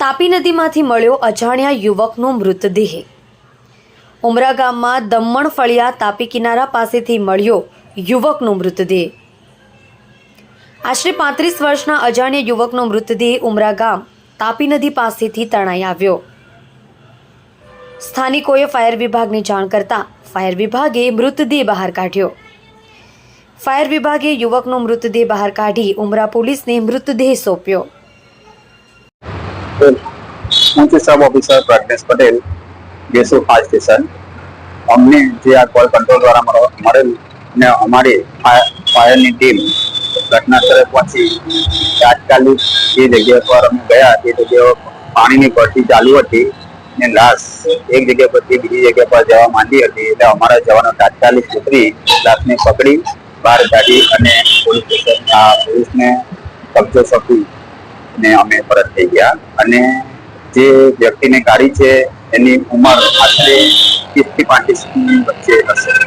તાપી નદીમાંથી મળ્યો અજાણ્યા યુવકનો મૃતદેહ. ઉમરા ગામમાં દમણ ફળિયા તાપી કિનારા પાસેથી મળ્યો યુવકનો મૃતદેહ. આશરે પાંત્રીસ વર્ષના અજાણ્યા યુવકનો મૃતદેહ ઉમરા ગામ તાપી નદી પાસેથી તણાઈ આવ્યો. સ્થાનિકોએ ફાયર વિભાગને જાણ કરતા ફાયર વિભાગે મૃતદેહ બહાર કાઢ્યો. ફાયર વિભાગે યુવકનો મૃતદેહ બહાર કાઢી ઉમરા પોલીસને મૃતદેહ સોંપ્યો. હું છું સબ ઓફિસર પ્રજ્ઞેશ પટેલ ગેસુ ફાયર સ્ટેશન અમને જે આ કોલ કંટ્રોલ દ્વારા મળો- મળેલ ને અમારી ફાયર- ફાયરની ટીમ ઘટના સ્થળે પહોંચી. તાત્કાલિક જે જગ્યા પર અમે ગયા તે જગ્યા પાણીની ભરતી ચાલુ હતી ને લાશ એક જગ્યા પરથી બીજી જગ્યા પર જવા માંડી હતી એટલે અમારા જવાનો તાત્કાલિક ઉતરી લાશને પકડી, બહાર કાઢી અને પોલીસ સ્ટેશન પોલીસને કબજો સોંપી. ને અમે પરત થઈ ગયા. અને જે વ્યક્તિને ગાડી છે, એની ઉંમર આશરે ત્રીસથી પાંત્રીસની વચ્ચે હશે.